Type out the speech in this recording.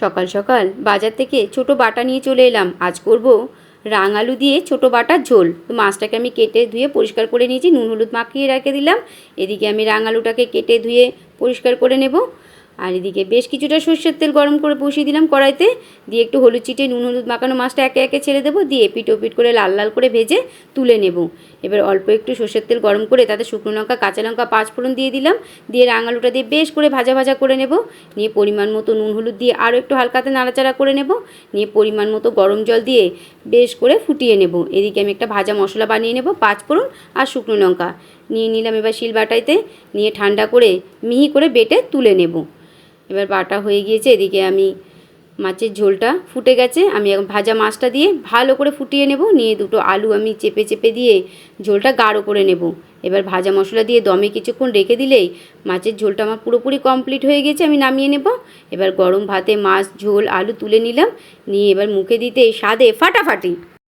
সকাল সকাল বাজার থেকে ছোট বাটা নিয়ে চলে এলাম। আজ করব রাঙ আলু দিয়ে ছোট বাটার ঝোল। তো মাছটাকে আমি কেটে ধুয়ে পরিষ্কার করে নিয়েছি, নুন হলুদ মাখিয়ে রেখে দিলাম। এদিকে আমি রাঙ আলুটাকে কেটে ধুয়ে পরিষ্কার করে নেব। আর এদিকে বেশ কিছুটা সর্ষের তেল গরম করে বসিয়ে দিলাম কড়াইতে। দিয়ে একটু হলুদ চিটে, নুন হলুদ মাখানো মাছটা একে একে ছেড়ে দেবো। দিয়ে পিটো পিট করে লাল লাল করে ভেজে তুলে নেব। এবার অল্প একটু সর্ষের তেল গরম করে তাতে শুকনো লঙ্কা, কাঁচা লঙ্কা পাঁচ ফোড়ন দিয়ে দিলাম। দিয়ে রাঙালুটা দিয়ে বেশ করে ভাজা ভাজা করে নেব। নিয়ে পরিমাণ মতো নুন হলুদ দিয়ে আরও একটু হালকাতে নাড়াচাড়া করে নেব। নিয়ে পরিমাণ মতো গরম জল দিয়ে বেশ করে ফুটিয়ে নেব। এদিকে আমি একটা ভাজা মশলা বানিয়ে নেব পাঁচ ফোড়ন আর শুকনো লঙ্কা। নিয়ে নিলাম এবার শিল বাটাইতে। নিয়ে ঠান্ডা করে মিহি করে বেটে তুলে নেব। এবার বাটা হয়ে গিয়েছে, এদিকে আমি মাছের ঝোলটা ফুটে গেছে। আমি এখন ভাজা মাছটা দিয়ে ভালো করে ফুটিয়ে নেব, নিয়ে দুটো আলু আমি চেপে চেপে দিয়ে ঝোলটা গাঢ় করে নেব। এবার ভাজা মশলা দিয়ে দমে কিছুক্ষণ রেখে দিলেই মাছের ঝোলটা আমার পুরোপুরি কমপ্লিট হয়ে গেছে, আমি নামিয়ে নেব। এবার গরম ভাতে মাছ, ঝোল, আলু তুলে নিলাম, নিয়ে এবার মুখে দিতে স্বাদে ফাটাফাটি।